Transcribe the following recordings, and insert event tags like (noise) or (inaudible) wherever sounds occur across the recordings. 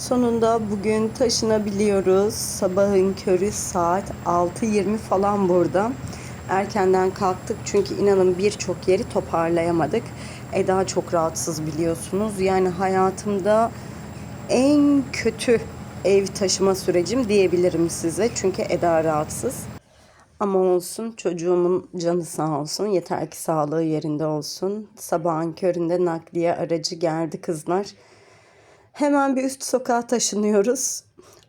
Sonunda bugün taşınabiliyoruz. Sabahın körü saat 6.20 falan burada. Erkenden kalktık çünkü inanın birçok yeri toparlayamadık. Eda çok rahatsız biliyorsunuz. Yani hayatımda en kötü ev taşıma sürecim diyebilirim size. Çünkü Eda rahatsız. Ama olsun çocuğumun canı sağ olsun. Yeter ki sağlığı yerinde olsun. Sabahın köründe nakliye aracı geldi kızlar. Hemen bir üst sokağa taşınıyoruz.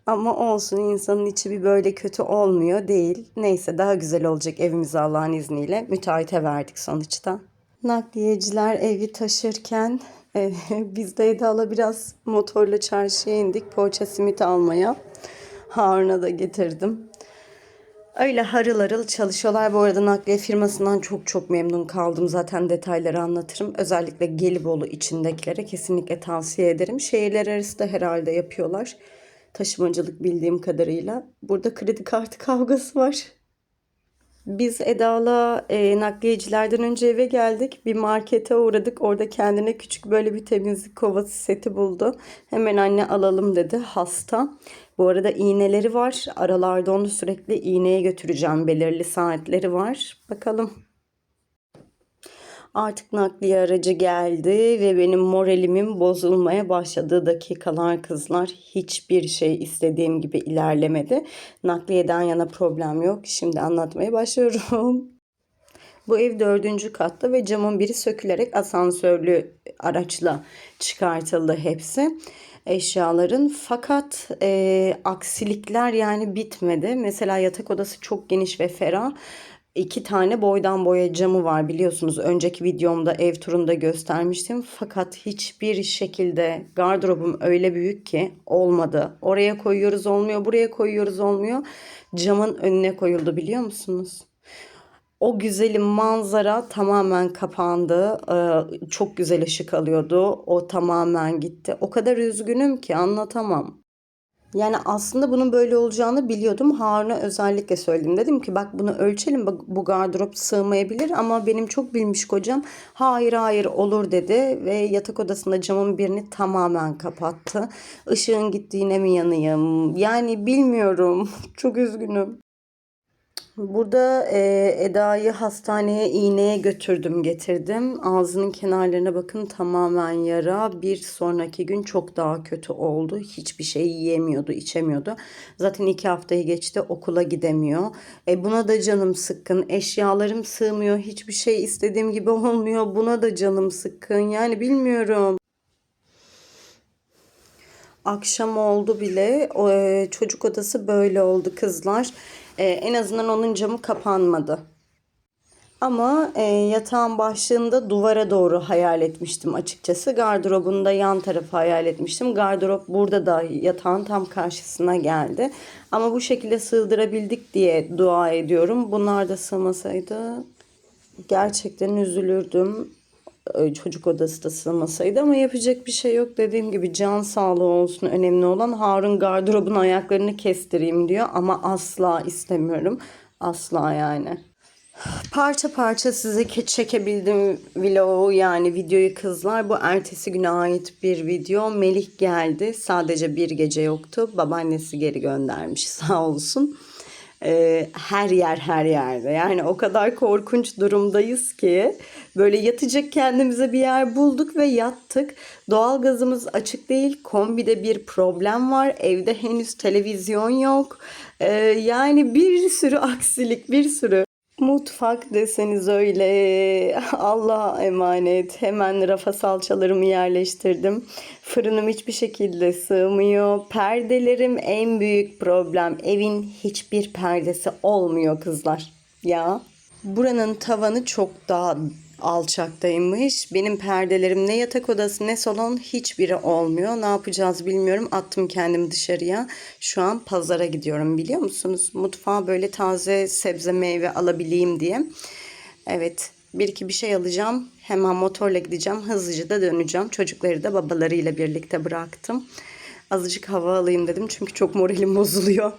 Ama olsun insanın içi bir böyle kötü olmuyor değil. Neyse daha güzel olacak evimizi Allah'ın izniyle. Müteahhite verdik sonuçta. Nakliyeciler evi taşırken e, (laughs) biz de Eda'la biraz motorla çarşıya indik. Poğaça simit almaya. Harun'a da getirdim. Öyle harıl harıl çalışıyorlar. Bu arada nakliye firmasından çok çok memnun kaldım. Zaten detayları anlatırım. Özellikle Gelibolu içindekilere kesinlikle tavsiye ederim. Şehirler arası da herhalde yapıyorlar. Taşımacılık bildiğim kadarıyla. Burada kredi kartı kavgası var. Biz Eda'la e, nakliyecilerden önce eve geldik. Bir markete uğradık. Orada kendine küçük böyle bir temizlik kovası seti buldu. Hemen anne alalım dedi. Hasta. Bu arada iğneleri var. Aralarda onu sürekli iğneye götüreceğim. Belirli saatleri var. Bakalım. Artık nakliye aracı geldi ve benim moralimin bozulmaya başladığı dakikalar kızlar. Hiçbir şey istediğim gibi ilerlemedi. Nakliyeden yana problem yok. Şimdi anlatmaya başlıyorum. (laughs) Bu ev dördüncü katta ve camın biri sökülerek asansörlü araçla çıkartıldı hepsi eşyaların. Fakat e, aksilikler yani bitmedi. Mesela yatak odası çok geniş ve ferah. İki tane boydan boya camı var biliyorsunuz. Önceki videomda ev turunda göstermiştim. Fakat hiçbir şekilde gardırobum öyle büyük ki olmadı. Oraya koyuyoruz olmuyor, buraya koyuyoruz olmuyor. Camın önüne koyuldu biliyor musunuz? O güzelim manzara tamamen kapandı. Ee, çok güzel ışık alıyordu. O tamamen gitti. O kadar üzgünüm ki anlatamam. Yani aslında bunun böyle olacağını biliyordum. Harun'a özellikle söyledim. Dedim ki bak bunu ölçelim. Bu gardırop sığmayabilir ama benim çok bilmiş kocam hayır hayır olur dedi ve yatak odasında camın birini tamamen kapattı. Işığın gittiğine mi yanayım? Yani bilmiyorum. (laughs) Çok üzgünüm. Burada e, Eda'yı hastaneye iğneye götürdüm getirdim. Ağzının kenarlarına bakın tamamen yara. Bir sonraki gün çok daha kötü oldu. Hiçbir şey yiyemiyordu, içemiyordu. Zaten iki haftayı geçti okula gidemiyor. E, buna da canım sıkkın. Eşyalarım sığmıyor. Hiçbir şey istediğim gibi olmuyor. Buna da canım sıkkın. Yani bilmiyorum. Akşam oldu bile. E, çocuk odası böyle oldu kızlar. E, en azından onun camı kapanmadı. Ama e, yatağın başlığında duvara doğru hayal etmiştim açıkçası. Gardırobun da yan tarafı hayal etmiştim. Gardırop burada da yatağın tam karşısına geldi. Ama bu şekilde sığdırabildik diye dua ediyorum. Bunlar da sığmasaydı gerçekten üzülürdüm. E, çocuk odası da sığmasaydı ama yapacak bir şey yok. Dediğim gibi can sağlığı olsun önemli olan Harun gardırobun ayaklarını kestireyim diyor ama asla istemiyorum. Asla yani. Parça parça size ke- çekebildim vlogu yani videoyu kızlar. Bu ertesi güne ait bir video. Melih geldi. Sadece bir gece yoktu. Babaannesi geri göndermiş (laughs) sağ olsun. Ee, her yer her yerde. Yani o kadar korkunç durumdayız ki böyle yatacak kendimize bir yer bulduk ve yattık. Doğalgazımız açık değil. Kombide bir problem var. Evde henüz televizyon yok. Ee, yani bir sürü (laughs) aksilik, bir sürü. Mutfak deseniz öyle. (laughs) Allah'a emanet. Hemen rafa salçalarımı yerleştirdim. Fırınım hiçbir şekilde sığmıyor. Perdelerim en büyük problem. Evin hiçbir perdesi olmuyor kızlar. Ya. Buranın tavanı çok daha alçaktaymış. Benim perdelerim ne yatak odası ne salon hiçbiri olmuyor. Ne yapacağız bilmiyorum. Attım kendimi dışarıya. Şu an pazara gidiyorum biliyor musunuz? Mutfağa böyle taze sebze meyve alabileyim diye. Evet bir iki bir şey alacağım. Hemen motorla gideceğim. Hızlıca da döneceğim. Çocukları da babalarıyla birlikte bıraktım. Azıcık hava alayım dedim. Çünkü çok moralim (laughs) bozuluyor.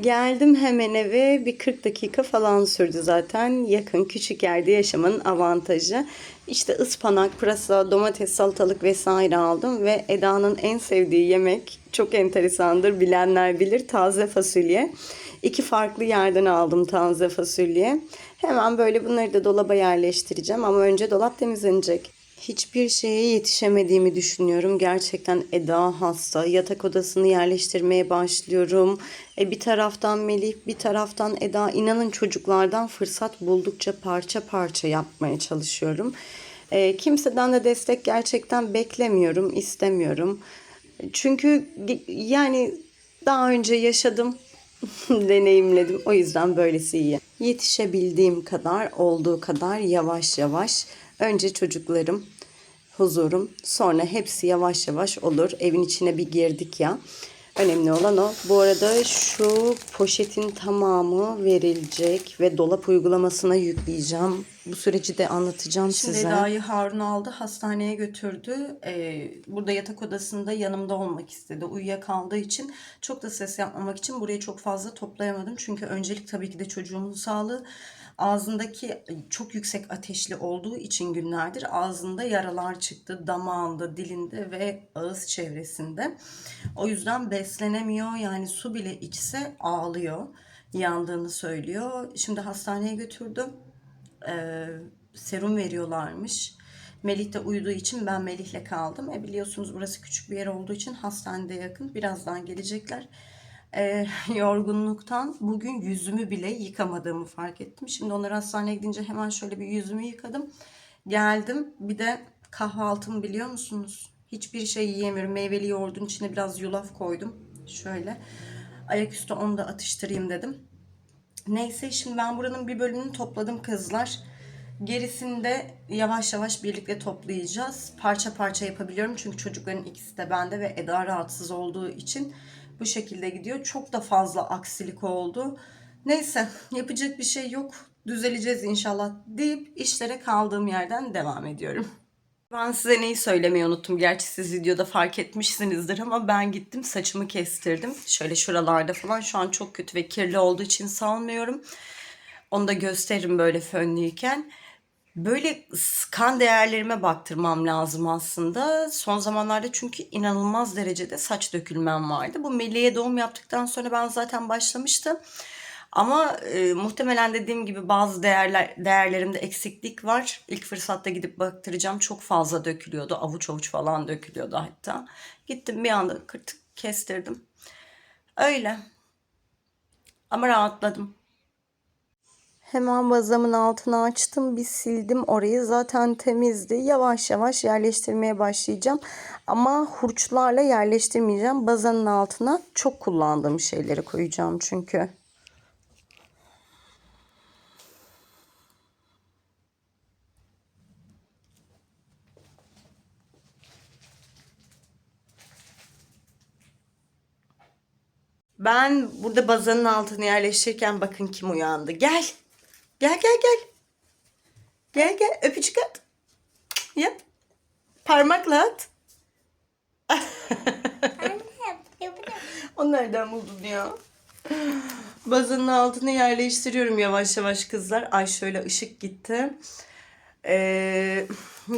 Geldim hemen eve bir 40 dakika falan sürdü zaten. Yakın küçük yerde yaşamanın avantajı. İşte ıspanak, pırasa, domates, salatalık vesaire aldım ve Eda'nın en sevdiği yemek çok enteresandır bilenler bilir taze fasulye. İki farklı yerden aldım taze fasulye. Hemen böyle bunları da dolaba yerleştireceğim ama önce dolap temizlenecek. Hiçbir şeye yetişemediğimi düşünüyorum. Gerçekten Eda hasta. Yatak odasını yerleştirmeye başlıyorum. E bir taraftan Melih, bir taraftan Eda. İnanın çocuklardan fırsat buldukça parça parça yapmaya çalışıyorum. E, kimseden de destek gerçekten beklemiyorum, istemiyorum. Çünkü yani daha önce yaşadım, (laughs) deneyimledim. O yüzden böylesi iyi. Yetişebildiğim kadar, olduğu kadar yavaş yavaş. Önce çocuklarım, huzurum. Sonra hepsi yavaş yavaş olur. Evin içine bir girdik ya. Önemli olan o. Bu arada şu poşetin tamamı verilecek ve dolap uygulamasına yükleyeceğim. Bu süreci de anlatacağım Şimdi size. Eda'yı Harun aldı, hastaneye götürdü. Ee, burada yatak odasında yanımda olmak istedi. Uyuyakaldığı için çok da ses yapmamak için burayı çok fazla toplayamadım. Çünkü öncelik tabii ki de çocuğumun sağlığı. Ağzındaki çok yüksek ateşli olduğu için günlerdir ağzında yaralar çıktı. Damağında, dilinde ve ağız çevresinde. O yüzden beslenemiyor. Yani su bile içse ağlıyor. Yandığını söylüyor. Şimdi hastaneye götürdüm e, serum veriyorlarmış. Melih de uyuduğu için ben Melih'le kaldım. E biliyorsunuz burası küçük bir yer olduğu için hastanede yakın. Birazdan gelecekler. E, (laughs) yorgunluktan bugün yüzümü bile yıkamadığımı fark ettim. Şimdi onlar hastaneye gidince hemen şöyle bir yüzümü yıkadım. Geldim. Bir de kahvaltımı biliyor musunuz? Hiçbir şey yiyemiyorum. Meyveli yoğurdun içine biraz yulaf koydum. Şöyle. Ayaküstü onu da atıştırayım dedim. Neyse şimdi ben buranın bir bölümünü topladım kızlar. Gerisini de yavaş yavaş birlikte toplayacağız. Parça parça yapabiliyorum çünkü çocukların ikisi de bende ve Eda rahatsız olduğu için bu şekilde gidiyor. Çok da fazla aksilik oldu. Neyse yapacak bir şey yok. Düzeleceğiz inşallah deyip işlere kaldığım yerden devam ediyorum. Ben size neyi söylemeyi unuttum. Gerçi siz videoda fark etmişsinizdir ama ben gittim saçımı kestirdim. Şöyle şuralarda falan şu an çok kötü ve kirli olduğu için salmıyorum. Onu da gösteririm böyle fönlüyken. Böyle kan değerlerime baktırmam lazım aslında. Son zamanlarda çünkü inanılmaz derecede saç dökülmem vardı. Bu Melih'e doğum yaptıktan sonra ben zaten başlamıştım. Ama e, muhtemelen dediğim gibi bazı değerler değerlerimde eksiklik var. İlk fırsatta gidip baktıracağım. Çok fazla dökülüyordu. Avuç avuç falan dökülüyordu hatta. Gittim bir anda kırtık kestirdim. Öyle. Ama rahatladım. Hemen bazamın altını açtım, bir sildim orayı. Zaten temizdi. Yavaş yavaş yerleştirmeye başlayacağım. Ama hurçlarla yerleştirmeyeceğim. Bazanın altına çok kullandığım şeyleri koyacağım çünkü. Ben burada bazanın altını yerleştirirken bakın kim uyandı. Gel. Gel gel gel. Gel gel öpücük at. Yap. Parmakla at. O nereden buldun ya? Bazanın altını yerleştiriyorum yavaş yavaş kızlar. Ay şöyle ışık gitti. Ee,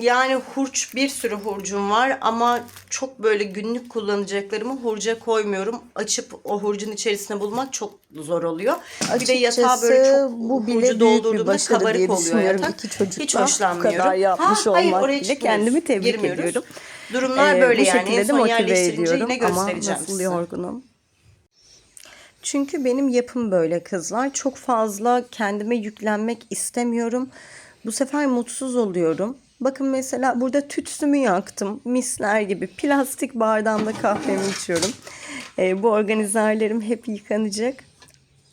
yani hurç bir sürü hurcum var ama çok böyle günlük kullanacaklarımı hurca koymuyorum. Açıp o hurcun içerisine bulmak çok zor oluyor. bir de yatağı böyle Açıkçası çok bu bile hurcu doldurduğumda kabarık oluyor yatak. İki çocukla Hiç hoşlanmıyorum. kadar yapmış olmak bile çıkmıyoruz, kendimi tebrik girmiyoruz. ediyorum. Durumlar Ee, böyle bu yani. En son yerleştirince yine ama göstereceğim nasıl size. yorgunum. Çünkü benim yapım böyle kızlar. Çok fazla kendime yüklenmek istemiyorum. Bu sefer mutsuz oluyorum. Bakın mesela burada tütsümü yaktım. Misler gibi plastik bardağımda kahvemi içiyorum. Ee, bu organizerlerim hep yıkanacak.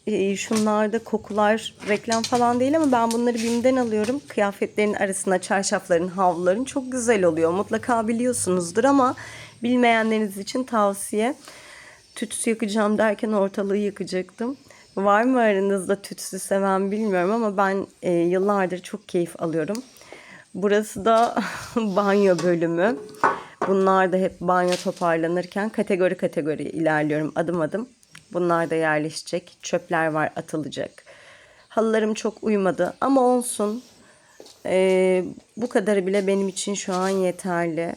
Ee, şunlarda kokular reklam falan değil ama ben bunları BİM'den alıyorum. Kıyafetlerin arasına çarşafların, havluların çok güzel oluyor. Mutlaka biliyorsunuzdur ama bilmeyenleriniz için tavsiye. Tütsü yakacağım derken ortalığı yakacaktım. Var mı aranızda tütsü seven bilmiyorum ama ben e, yıllardır çok keyif alıyorum. Burası da (laughs) banyo bölümü. Bunlar da hep banyo toparlanırken kategori kategori ilerliyorum adım adım. Bunlar da yerleşecek. Çöpler var atılacak. Halılarım çok uymadı ama olsun. Ee, bu kadarı bile benim için şu an yeterli.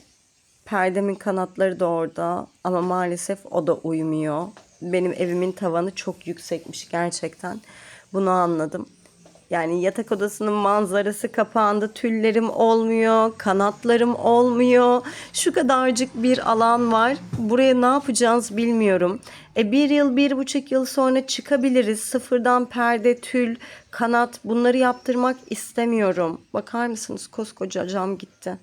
Perdemin kanatları da orada ama maalesef o da uymuyor. Benim evimin tavanı çok yüksekmiş gerçekten. Bunu anladım. Yani yatak odasının manzarası kapandı. Tüllerim olmuyor, kanatlarım olmuyor. Şu kadarcık bir alan var. Buraya ne yapacağız bilmiyorum. E bir yıl, bir buçuk yıl sonra çıkabiliriz. Sıfırdan perde, tül, kanat bunları yaptırmak istemiyorum. Bakar mısınız koskoca cam gitti.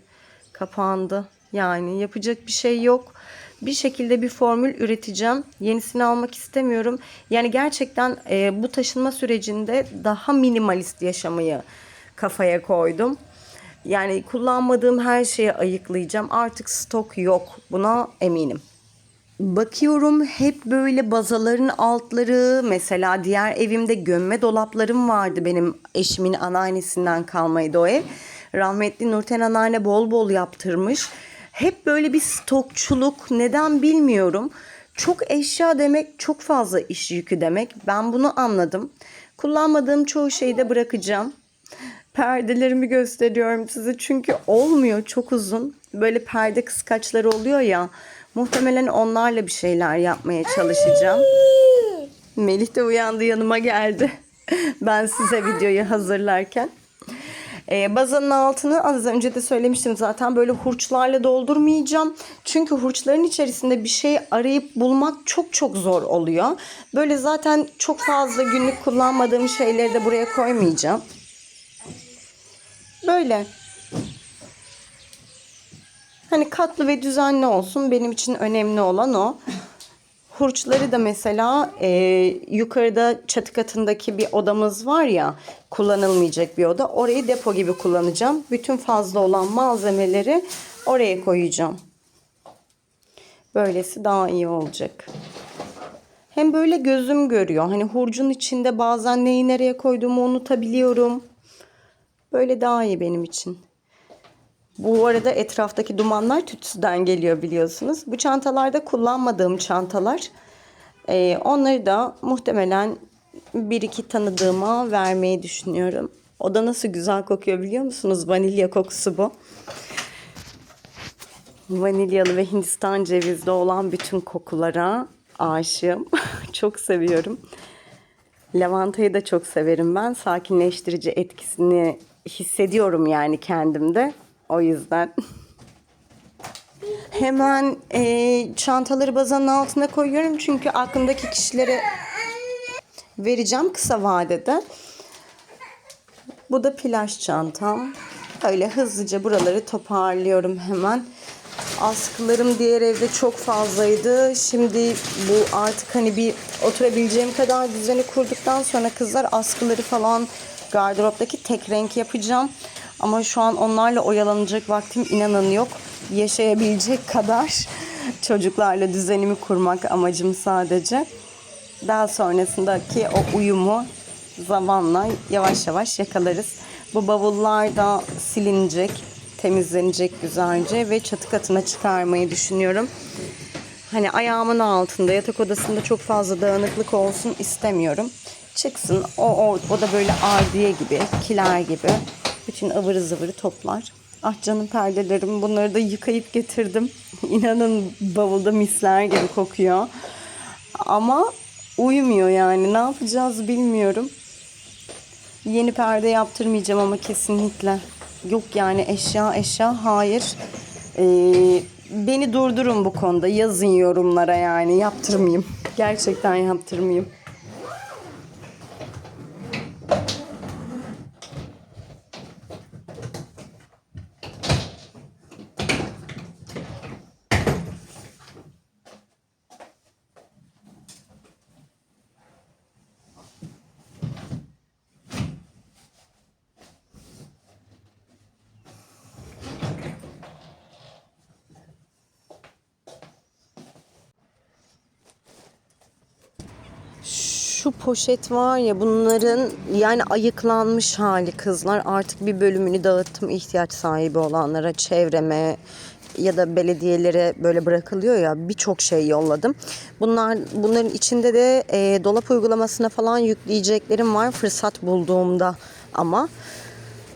Kapandı. Yani yapacak bir şey yok. Bir şekilde bir formül üreteceğim. Yenisini almak istemiyorum. Yani gerçekten e, bu taşınma sürecinde daha minimalist yaşamayı kafaya koydum. Yani kullanmadığım her şeyi ayıklayacağım. Artık stok yok. Buna eminim. Bakıyorum hep böyle bazaların altları mesela diğer evimde gömme dolaplarım vardı benim eşimin anneannesinden kalmaydı o ev. Rahmetli Nurten anneanne bol bol yaptırmış. Hep böyle bir stokçuluk neden bilmiyorum. Çok eşya demek çok fazla iş yükü demek. Ben bunu anladım. Kullanmadığım çoğu şeyi de bırakacağım. Perdelerimi gösteriyorum size çünkü olmuyor çok uzun. Böyle perde kıskaçları oluyor ya. Muhtemelen onlarla bir şeyler yapmaya çalışacağım. Melih de uyandı yanıma geldi. (laughs) Ben size videoyu hazırlarken. Ee, bazanın altını az önce de söylemiştim zaten böyle hurçlarla doldurmayacağım. Çünkü hurçların içerisinde bir şey arayıp bulmak çok çok zor oluyor. Böyle zaten çok fazla günlük kullanmadığım şeyleri de buraya koymayacağım. Böyle. Hani katlı ve düzenli olsun benim için önemli olan o. Hurçları da mesela e, yukarıda çatı katındaki bir odamız var ya kullanılmayacak bir oda. Orayı depo gibi kullanacağım. Bütün fazla olan malzemeleri oraya koyacağım. Böylesi daha iyi olacak. Hem böyle gözüm görüyor. Hani hurcun içinde bazen neyi nereye koyduğumu unutabiliyorum. Böyle daha iyi benim için. Bu arada etraftaki dumanlar tütsüden geliyor biliyorsunuz. Bu çantalarda kullanmadığım çantalar. Ee, onları da muhtemelen bir iki tanıdığıma vermeyi düşünüyorum. O da nasıl güzel kokuyor biliyor musunuz? Vanilya kokusu bu. Vanilyalı ve Hindistan cevizli olan bütün kokulara aşığım. (laughs) çok seviyorum. Lavantayı da çok severim ben. Sakinleştirici etkisini hissediyorum yani kendimde. O yüzden. (laughs) Hemen e, çantaları bazanın altına koyuyorum. Çünkü aklımdaki kişilere vereceğim kısa vadede. Bu da plaj çantam. Öyle hızlıca buraları toparlıyorum hemen. Askılarım diğer evde çok fazlaydı. Şimdi bu artık hani bir oturabileceğim kadar düzeni kurduktan sonra kızlar askıları falan gardıroptaki tek renk yapacağım. Ama şu an onlarla oyalanacak vaktim inanın yok. Yaşayabilecek kadar çocuklarla düzenimi kurmak amacım sadece. Daha sonrasındaki o uyumu zamanla yavaş yavaş yakalarız. Bu bavullar da silinecek, temizlenecek güzelce ve çatı katına çıkarmayı düşünüyorum. Hani ayağımın altında yatak odasında çok fazla dağınıklık olsun istemiyorum. Çıksın o, o, o da böyle ardiye gibi, kiler gibi bütün ıvırı zıvırı toplar. Ah canım perdelerim bunları da yıkayıp getirdim. (laughs) İnanın bavulda misler gibi kokuyor. Ama uyumuyor yani ne yapacağız bilmiyorum. Yeni perde yaptırmayacağım ama kesinlikle. Yok yani eşya eşya hayır. Ee, beni durdurun bu konuda yazın yorumlara yani yaptırmayayım. Gerçekten yaptırmayayım. Şu poşet var ya bunların yani ayıklanmış hali kızlar. Artık bir bölümünü dağıttım ihtiyaç sahibi olanlara, çevreme, ya da belediyelere böyle bırakılıyor ya birçok şey yolladım. Bunlar bunların içinde de e, dolap uygulamasına falan yükleyeceklerim var fırsat bulduğumda ama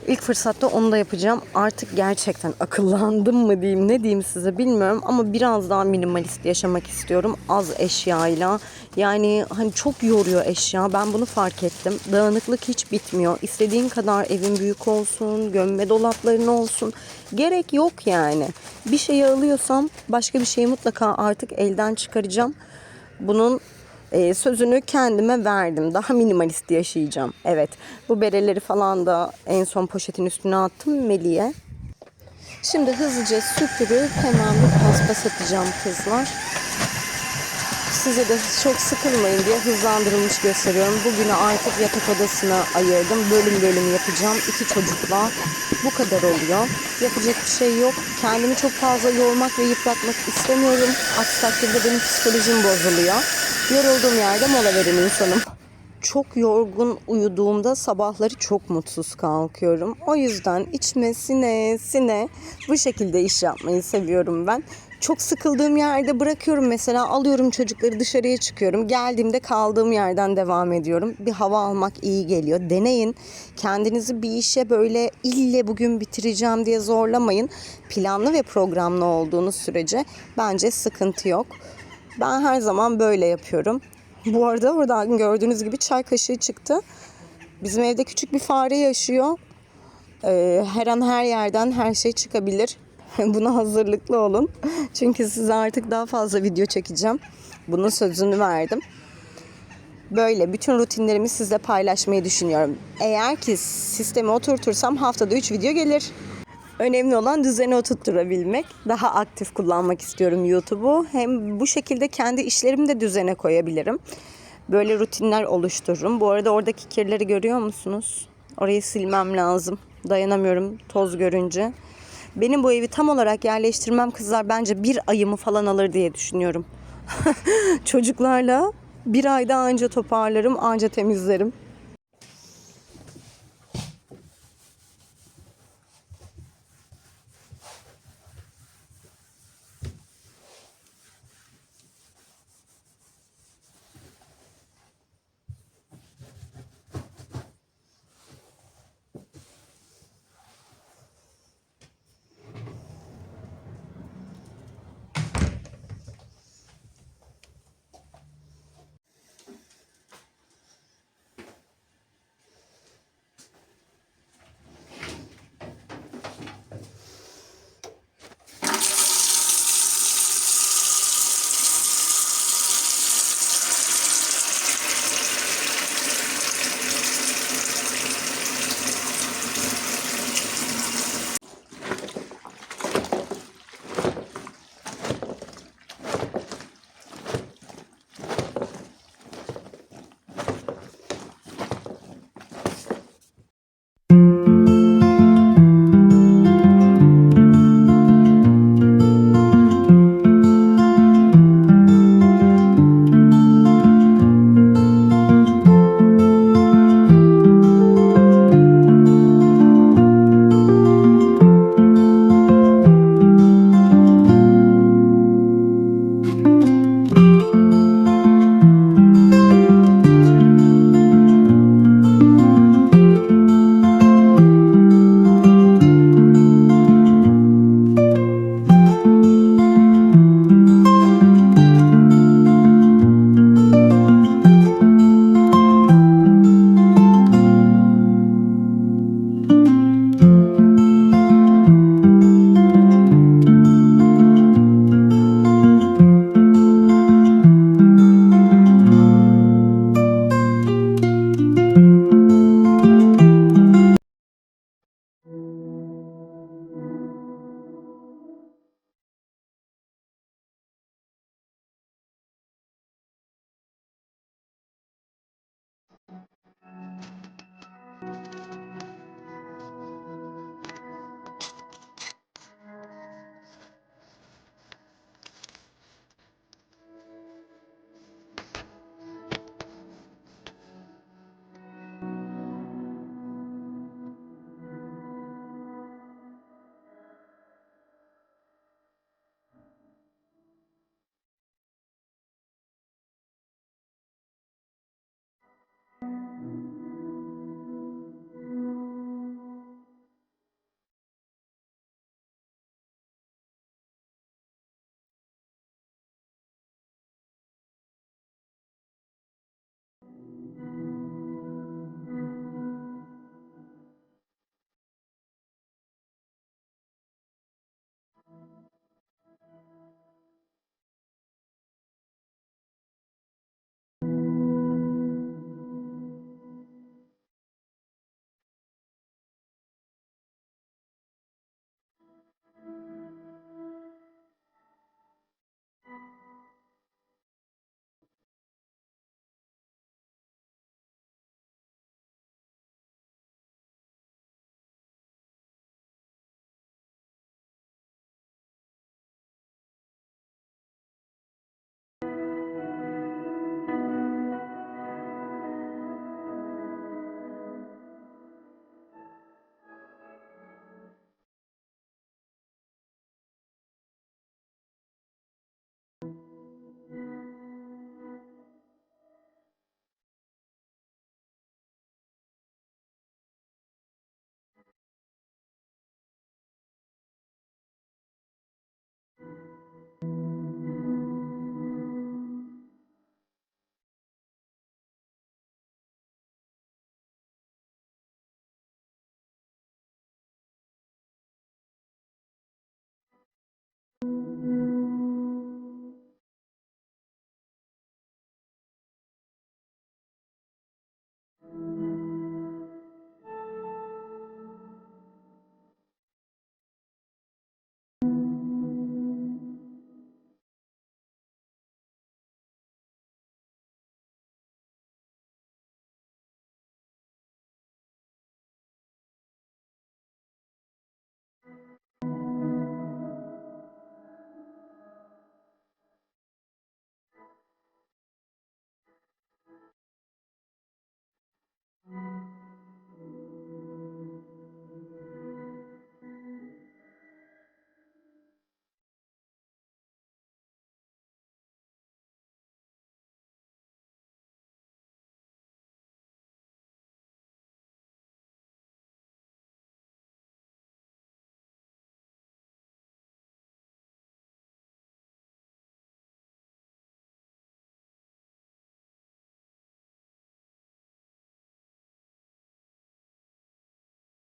İlk fırsatta onu da yapacağım. Artık gerçekten akıllandım mı diyeyim ne diyeyim size bilmiyorum ama biraz daha minimalist yaşamak istiyorum az eşyayla. Yani hani çok yoruyor eşya ben bunu fark ettim. Dağınıklık hiç bitmiyor. İstediğin kadar evin büyük olsun, gömme dolapların olsun. Gerek yok yani. Bir şeyi alıyorsam başka bir şeyi mutlaka artık elden çıkaracağım. Bunun e, sözünü kendime verdim. Daha minimalist yaşayacağım. Evet. Bu bereleri falan da en son poşetin üstüne attım Meli'ye. Şimdi hızlıca süpürüp hemen bir paspas atacağım kızlar. Size de çok sıkılmayın diye hızlandırılmış gösteriyorum. Bugünü artık yatak odasına ayırdım. Bölüm bölüm yapacağım. İki çocukla. Bu kadar oluyor. Yapacak bir şey yok. Kendimi çok fazla yormak ve yıpratmak istemiyorum. Aksi takdirde benim psikolojim bozuluyor. Yorulduğum yerde mola verin insanım. Çok yorgun uyuduğumda sabahları çok mutsuz kalkıyorum. O yüzden içime sine sine bu şekilde iş yapmayı seviyorum ben. Çok sıkıldığım yerde bırakıyorum mesela alıyorum çocukları dışarıya çıkıyorum. Geldiğimde kaldığım yerden devam ediyorum. Bir hava almak iyi geliyor. Deneyin. Kendinizi bir işe böyle ille bugün bitireceğim diye zorlamayın. Planlı ve programlı olduğunuz sürece bence sıkıntı yok. Ben her zaman böyle yapıyorum. Bu arada oradan gördüğünüz gibi çay kaşığı çıktı. Bizim evde küçük bir fare yaşıyor. Ee, her an her yerden her şey çıkabilir. (laughs) Buna hazırlıklı olun. Çünkü size artık daha fazla video çekeceğim. Bunun sözünü verdim. Böyle bütün rutinlerimi sizle paylaşmayı düşünüyorum. Eğer ki sistemi oturtursam haftada 3 video gelir. Önemli olan düzeni oturtturabilmek. Daha aktif kullanmak istiyorum YouTube'u. Hem bu şekilde kendi işlerimi de düzene koyabilirim. Böyle rutinler oluştururum. Bu arada oradaki kirleri görüyor musunuz? Orayı silmem lazım. Dayanamıyorum toz görünce. Benim bu evi tam olarak yerleştirmem kızlar bence bir ayımı falan alır diye düşünüyorum. (laughs) Çocuklarla bir ayda anca toparlarım, anca temizlerim.